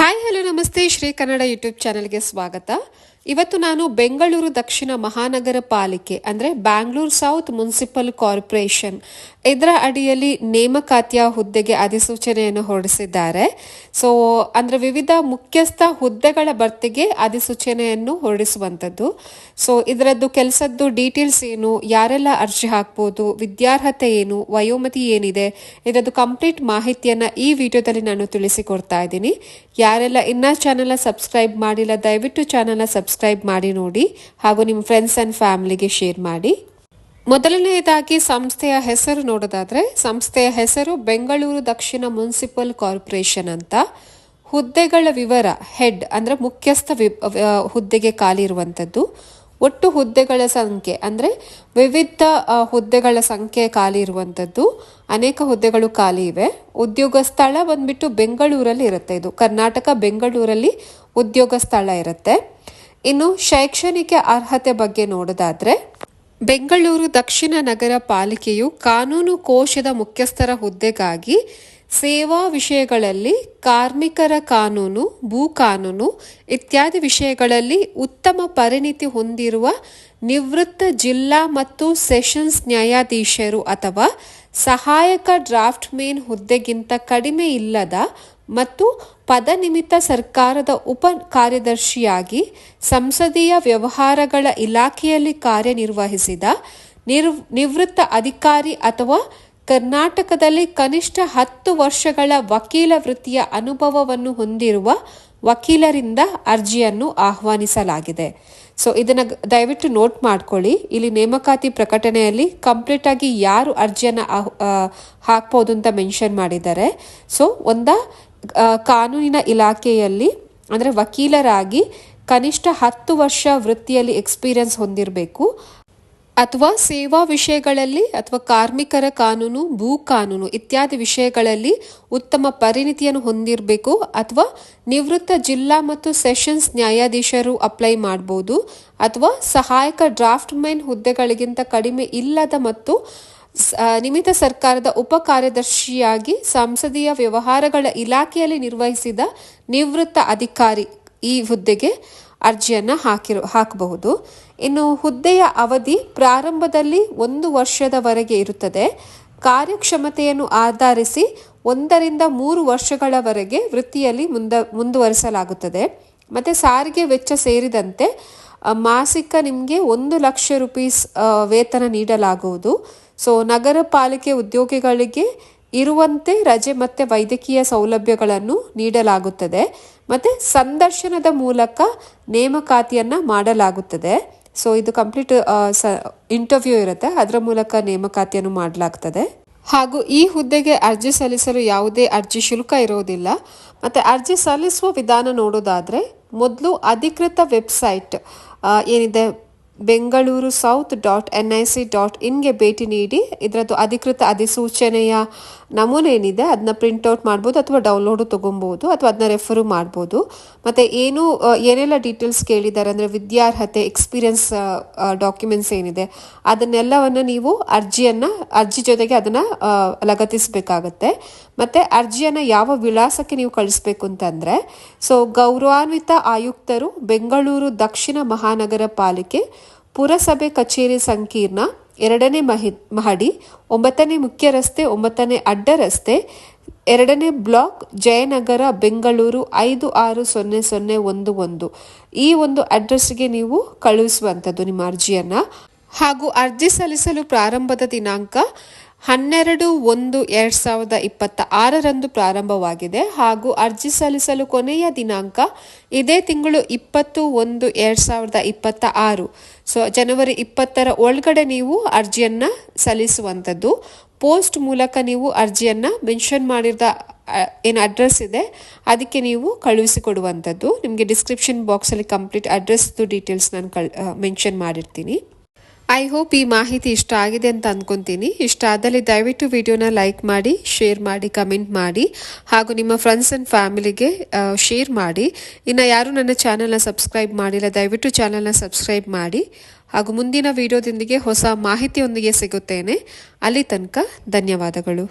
Hi, hello, ನಮಸ್ತೆ. Shri Kannada YouTube ಚಾನೆಲ್ಗೆ ಸ್ವಾಗತ. ಇವತ್ತು ನಾನು ಬೆಂಗಳೂರು ದಕ್ಷಿಣ ಮಹಾನಗರ ಪಾಲಿಕೆ, ಅಂದರೆ ಬ್ಯಾಂಗ್ಳೂರ್ ಸೌತ್ ಮುನ್ಸಿಪಲ್ ಕಾರ್ಪೊರೇಷನ್ ಇದರ ಅಡಿಯಲ್ಲಿ ನೇಮಕಾತಿಯ ಹುದ್ದೆಗೆ ಅಧಿಸೂಚನೆಯನ್ನು ಹೊರಡಿಸಿದ್ದಾರೆ. ಸೊ ಅಂದರೆ ವಿವಿಧ ಮುಖ್ಯಸ್ಥ ಹುದ್ದೆಗಳ ಭರ್ತಿಗೆ ಅಧಿಸೂಚನೆಯನ್ನು ಹೊರಡಿಸುವಂಥದ್ದು. ಸೊ ಇದರದ್ದು ಕೆಲಸದ್ದು ಡೀಟೇಲ್ಸ್ ಏನು, ಯಾರೆಲ್ಲ ಅರ್ಜಿ ಹಾಕ್ಬೋದು, ವಿದ್ಯಾರ್ಹತೆ ಏನು, ವಯೋಮತಿ ಏನಿದೆ, ಇದರದ್ದು ಕಂಪ್ಲೀಟ್ ಮಾಹಿತಿಯನ್ನು ಈ ವಿಡಿಯೋದಲ್ಲಿ ನಾನು ತಿಳಿಸಿಕೊಡ್ತಾ ಇದ್ದೀನಿ. ಯಾರೆಲ್ಲ ಇನ್ನ ಚಾನಲ್ನ ಸಬ್ಸ್ಕ್ರೈಬ್ ಮಾಡಿಲ್ಲ, ದಯವಿಟ್ಟು ಚಾನಲ್ನ ಸಬ್ಸ್ಕ್ರೈಬ್ ಮಾಡಿ ನೋಡಿ ಹಾಗೂ ನಿಮ್ಮ ಫ್ರೆಂಡ್ಸ್ ಆ್ಯಂಡ್ ಫ್ಯಾಮಿಲಿಗೆ ಶೇರ್ ಮಾಡಿ. ಮೊದಲನೆಯದಾಗಿ ಸಂಸ್ಥೆಯ ಹೆಸರು ನೋಡೋದಾದ್ರೆ, ಸಂಸ್ಥೆಯ ಹೆಸರು ಬೆಂಗಳೂರು ದಕ್ಷಿಣ ಮುನ್ಸಿಪಲ್ ಕಾರ್ಪೊರೇಷನ್ ಅಂತ. ಹುದ್ದೆಗಳ ವಿವರ ಹೆಡ್ ಅಂದ್ರೆ ಮುಖ್ಯಸ್ಥ ವಿ- ಹುದ್ದೆಗೆ ಖಾಲಿ ಇರುವಂಥದ್ದು. ಒಟ್ಟು ಹುದ್ದೆಗಳ ಸಂಖ್ಯೆ, ಅಂದರೆ ವಿವಿಧ ಹುದ್ದೆಗಳ ಸಂಖ್ಯೆ ಖಾಲಿ ಇರುವಂಥದ್ದು ಅನೇಕ ಹುದ್ದೆಗಳು ಖಾಲಿ ಇವೆ. ಉದ್ಯೋಗ ಸ್ಥಳ ಬಂದ್ಬಿಟ್ಟು ಬೆಂಗಳೂರಲ್ಲಿ ಇರುತ್ತೆ ಇದು. ಕರ್ನಾಟಕ, ಬೆಂಗಳೂರಲ್ಲಿ ಉದ್ಯೋಗ ಸ್ಥಳ ಇರುತ್ತೆ. ಇನ್ನು ಶೈಕ್ಷಣಿಕ ಅರ್ಹತೆ ಬಗ್ಗೆ ನೋಡೋದಾದ್ರೆ, ಬೆಂಗಳೂರು ದಕ್ಷಿಣ ನಗರ ಪಾಲಿಕೆಯು ಕಾನೂನು ಕೋಶದ ಮುಖ್ಯಸ್ಥರ ಹುದ್ದೆಗಾಗಿ ಸೇವಾ ವಿಷಯಗಳಲ್ಲಿ ಕಾರ್ಮಿಕರ ಕಾನೂನು, ಭೂ ಕಾನೂನು ಇತ್ಯಾದಿ ವಿಷಯಗಳಲ್ಲಿ ಉತ್ತಮ ಪರಿಣಿತಿ ಹೊಂದಿರುವ ನಿವೃತ್ತ ಜಿಲ್ಲಾ ಮತ್ತು ಸೆಷನ್ಸ್ ನ್ಯಾಯಾಧೀಶರು ಅಥವಾ ಸಹಾಯಕ ಡ್ರಾಫ್ಟ್ ಮೇನ್ ಹುದ್ದೆಗಿಂತ ಕಡಿಮೆ ಇಲ್ಲದ ಮತ್ತು ಪದನಿಮಿತ್ತ ಸರ್ಕಾರದ ಉಪ ಕಾರ್ಯದರ್ಶಿಯಾಗಿ ಸಂಸದೀಯ ವ್ಯವಹಾರಗಳ ಇಲಾಖೆಯಲ್ಲಿ ಕಾರ್ಯನಿರ್ವಹಿಸಿದ ನಿರ್ ನಿವೃತ್ತ ಅಧಿಕಾರಿ ಅಥವಾ ಕರ್ನಾಟಕದಲ್ಲಿ ಕನಿಷ್ಠ ಹತ್ತು ವರ್ಷಗಳ ವಕೀಲ ವೃತ್ತಿಯ ಅನುಭವವನ್ನು ಹೊಂದಿರುವ ವಕೀಲರಿಂದ ಅರ್ಜಿಯನ್ನು ಆಹ್ವಾನಿಸಲಾಗಿದೆ. ಸೊ ಇದನ್ನ ದಯವಿಟ್ಟು ನೋಟ್ ಮಾಡ್ಕೊಳ್ಳಿ. ಇಲ್ಲಿ ನೇಮಕಾತಿ ಪ್ರಕಟಣೆಯಲ್ಲಿ ಕಂಪ್ಲೀಟ್ ಆಗಿ ಯಾರು ಅರ್ಜಿಯನ್ನು ಹಾಕ್ಬೋದು ಅಂತ ಮೆನ್ಷನ್ ಮಾಡಿದ್ದಾರೆ. ಸೊ ಒಂದ ಕಾನೂನಿನ ಇಲಾಖೆಯಲ್ಲಿ ಅಂದ್ರೆ ವಕೀಲರಾಗಿ ಕನಿಷ್ಠ ಹತ್ತು ವರ್ಷ ವೃತ್ತಿಯಲ್ಲಿ ಎಕ್ಸ್ಪೀರಿಯನ್ಸ್ ಹೊಂದಿರಬೇಕು. ಅಥವಾ ಸೇವಾ ವಿಷಯಗಳಲ್ಲಿ ಅಥವಾ ಕಾರ್ಮಿಕರ ಕಾನೂನು, ಭೂ ಕಾನೂನು ಇತ್ಯಾದಿ ವಿಷಯಗಳಲ್ಲಿ ಉತ್ತಮ ಪರಿಣಿತಿಯನ್ನು ಹೊಂದಿರಬೇಕು ಅಥವಾ ನಿವೃತ್ತ ಜಿಲ್ಲಾ ಮತ್ತು ಸೆಷನ್ಸ್ ನ್ಯಾಯಾಧೀಶರು ಅಪ್ಲೈ ಮಾಡಬಹುದು ಅಥವಾ ಸಹಾಯಕ ಡ್ರಾಫ್ಟ್ ಮೈನ್ ಹುದ್ದೆಗಳಿಗಿಂತ ಕಡಿಮೆ ಇಲ್ಲದ ಮತ್ತು ನಿಮಿತ ಸರ್ಕಾರದ ಉಪ ಕಾರ್ಯದರ್ಶಿಯಾಗಿ ಸಂಸದೀಯ ವ್ಯವಹಾರಗಳ ಇಲಾಖೆಯಲ್ಲಿ ನಿರ್ವಹಿಸಿದ ನಿವೃತ್ತ ಅಧಿಕಾರಿ ಈ ಹುದ್ದೆಗೆ ಅರ್ಜಿಯನ್ನ ಹಾಕಿರು ಹಾಕಬಹುದು. ಇನ್ನು ಹುದ್ದೆಯ ಅವಧಿ ಪ್ರಾರಂಭದಲ್ಲಿ ಒಂದು ವರ್ಷದವರೆಗೆ ಇರುತ್ತದೆ. ಕಾರ್ಯಕ್ಷಮತೆಯನ್ನು ಆಧರಿಸಿ ಒಂದರಿಂದ ಮೂರು ವರ್ಷಗಳವರೆಗೆ ವೃತ್ತಿಯಲ್ಲಿ ಮುಂದ ಮುಂದುವರಿಸಲಾಗುತ್ತದೆ. ಮತ್ತು ಸಾರಿಗೆ ವೆಚ್ಚ ಸೇರಿದಂತೆ ಮಾಸಿಕ ನಿಮಗೆ ಒಂದು ಲಕ್ಷ ರುಪೀಸ್ ವೇತನ ನೀಡಲಾಗುವುದು. ಸೊ, ನಗರ ಪಾಲಿಕೆ ಉದ್ಯೋಗಿಗಳಿಗೆ ಇರುವಂತೆ ರಜೆ ಮತ್ತೆ ವೈದ್ಯಕೀಯ ಸೌಲಭ್ಯಗಳನ್ನು ನೀಡಲಾಗುತ್ತದೆ. ಮತ್ತೆ ಸಂದರ್ಶನದ ಮೂಲಕ ನೇಮಕಾತಿಯನ್ನ ಮಾಡಲಾಗುತ್ತದೆ. ಸೊ ಇದು ಕಂಪ್ಲೀಟ್ ಇಂಟರ್ವ್ಯೂ ಇರುತ್ತೆ. ಅದರ ಮೂಲಕ ನೇಮಕಾತಿಯನ್ನು ಮಾಡಲಾಗ್ತದೆ. ಹಾಗೂ ಈ ಹುದ್ದೆಗೆ ಅರ್ಜಿ ಸಲ್ಲಿಸಲು ಯಾವುದೇ ಅರ್ಜಿ ಶುಲ್ಕ ಇರೋದಿಲ್ಲ. ಮತ್ತೆ ಅರ್ಜಿ ಸಲ್ಲಿಸುವ ವಿಧಾನ ನೋಡೋದಾದ್ರೆ, ಮೊದಲು ಅಧಿಕೃತ ವೆಬ್ಸೈಟ್ ಏನಿದೆ Bengaluru south dot N I C dot ಇನ್ಗೆ ಭೇಟಿ ನೀಡಿ, ಇದರದ್ದು ಅಧಿಕೃತ ಅಧಿಸೂಚನೆಯ ನಮೂನೆ ಏನಿದೆ ಅದನ್ನ ಪ್ರಿಂಟ್ಔಟ್ ಮಾಡ್ಬೋದು ಅಥವಾ ಡೌನ್ಲೋಡು ತೊಗೊಬೋದು ಅಥವಾ ಅದನ್ನ ರೆಫರು ಮಾಡ್ಬೋದು. ಮತ್ತು ಏನು ಏನೆಲ್ಲ ಡೀಟೇಲ್ಸ್ ಕೇಳಿದ್ದಾರೆ ಅಂದರೆ ವಿದ್ಯಾರ್ಹತೆ ಎಕ್ಸ್ಪೀರಿಯನ್ಸ್ ಡಾಕ್ಯುಮೆಂಟ್ಸ್ ಏನಿದೆ, ಅದನ್ನೆಲ್ಲವನ್ನು ನೀವು ಅರ್ಜಿಯನ್ನು, ಅರ್ಜಿ ಜೊತೆಗೆ ಅದನ್ನು ಲಗತ್ತಿಸಬೇಕಾಗತ್ತೆ. ಮತ್ತು ಅರ್ಜಿಯನ್ನು ಯಾವ ವಿಳಾಸಕ್ಕೆ ನೀವು ಕಳಿಸ್ಬೇಕು ಅಂತಂದರೆ ಸೊ ಗೌರವಾನ್ವಿತ ಆಯುಕ್ತರು ಬೆಂಗಳೂರು ದಕ್ಷಿಣ ಮಹಾನಗರ ಪಾಲಿಕೆ ಪುರಸಭೆ ಕಚೇರಿ ಸಂಕೀರ್ಣ ಎರಡನೇ ಮಹಿ, ಮಹಡಿ, ಒಂಬತ್ತನೇ ಮುಖ್ಯ ರಸ್ತೆ ಒಂಬತ್ತನೇ ಅಡ್ಡ ರಸ್ತೆ ಎರಡನೇ ಬ್ಲಾಕ್ ಜಯನಗರ, ಬೆಂಗಳೂರು ಐದು ಆರು ಸೊನ್ನೆ ಸೊನ್ನೆ ಒಂದು ಒಂದು. ಈ ಒಂದು ಅಡ್ರೆಸ್ಗೆ ನೀವು ಕಳುಹಿಸುವಂಥದ್ದು ನಿಮ್ಮ ಅರ್ಜಿಯನ್ನು. ಹಾಗೂ ಅರ್ಜಿ ಸಲ್ಲಿಸಲು ಪ್ರಾರಂಭದ ದಿನಾಂಕ ಹನ್ನೆರಡು ಒಂದು ಎರಡ್ ಸಾವಿರದ ಇಪ್ಪತ್ತ ಆರರಂದು ಪ್ರಾರಂಭವಾಗಿದೆ ಹಾಗೂ ಅರ್ಜಿ ಸಲ್ಲಿಸಲು ಕೊನೆಯ ದಿನಾಂಕ ಇದೇ ತಿಂಗಳು ಇಪ್ಪತ್ತು ಒಂದು ಎರಡ್ ಸಾವಿರದ ಇಪ್ಪತ್ತ ಆರು ಸೊ ಜನವರಿ ಇಪ್ಪತ್ತರ ಒಳಗಡೆ ನೀವು ಅರ್ಜಿಯನ್ನ ಸಲ್ಲಿಸುವಂಥದ್ದು. ಪೋಸ್ಟ್ ಮೂಲಕ ನೀವು ಅರ್ಜಿಯನ್ನ ಮೆನ್ಷನ್ ಮಾಡಿದ ಏನು ಅಡ್ರೆಸ್ ಇದೆ, ಅದಕ್ಕೆ ನೀವು ಕಳುಹಿಸಿಕೊಡುವಂಥದ್ದು. ನಿಮಗೆ ಡಿಸ್ಕ್ರಿಪ್ಷನ್ ಬಾಕ್ಸಲ್ಲಿ ಕಂಪ್ಲೀಟ್ ಅಡ್ರೆಸ್ದು ಡೀಟೇಲ್ಸ್ ನಾನು ಕಳ್ ಮೆನ್ಷನ್ ಮಾಡಿರ್ತೀನಿ. ಐ ಹೋಪ್ ಈ ಮಾಹಿತಿ ಇಷ್ಟ ಆಗಿದೆ ಅಂತ ಅಂದ್ಕೊತೀನಿ ಇಷ್ಟ ಆದಲ್ಲಿ ದಯವಿಟ್ಟು ವಿಡಿಯೋನ ಲೈಕ್ ಮಾಡಿ, ಶೇರ್ ಮಾಡಿ, ಕಮೆಂಟ್ ಮಾಡಿ, ಹಾಗೂ ನಿಮ್ಮ ಫ್ರೆಂಡ್ಸ್ ಆ್ಯಂಡ್ ಫ್ಯಾಮಿಲಿಗೆ ಶೇರ್ ಮಾಡಿ. ಇನ್ನು ಯಾರು ನನ್ನ ಚಾನಲ್ನ ಸಬ್ಸ್ಕ್ರೈಬ್ ಮಾಡಿಲ್ಲ, ದಯವಿಟ್ಟು ಚಾನಲ್ನ ಸಬ್ಸ್ಕ್ರೈಬ್ ಮಾಡಿ. ಹಾಗೂ ಮುಂದಿನ ವಿಡಿಯೋದೊಂದಿಗೆ ಹೊಸ ಮಾಹಿತಿಯೊಂದಿಗೆ ಸಿಗುತ್ತೇನೆ. ಅಲ್ಲಿ ತನಕ ಧನ್ಯವಾದಗಳು.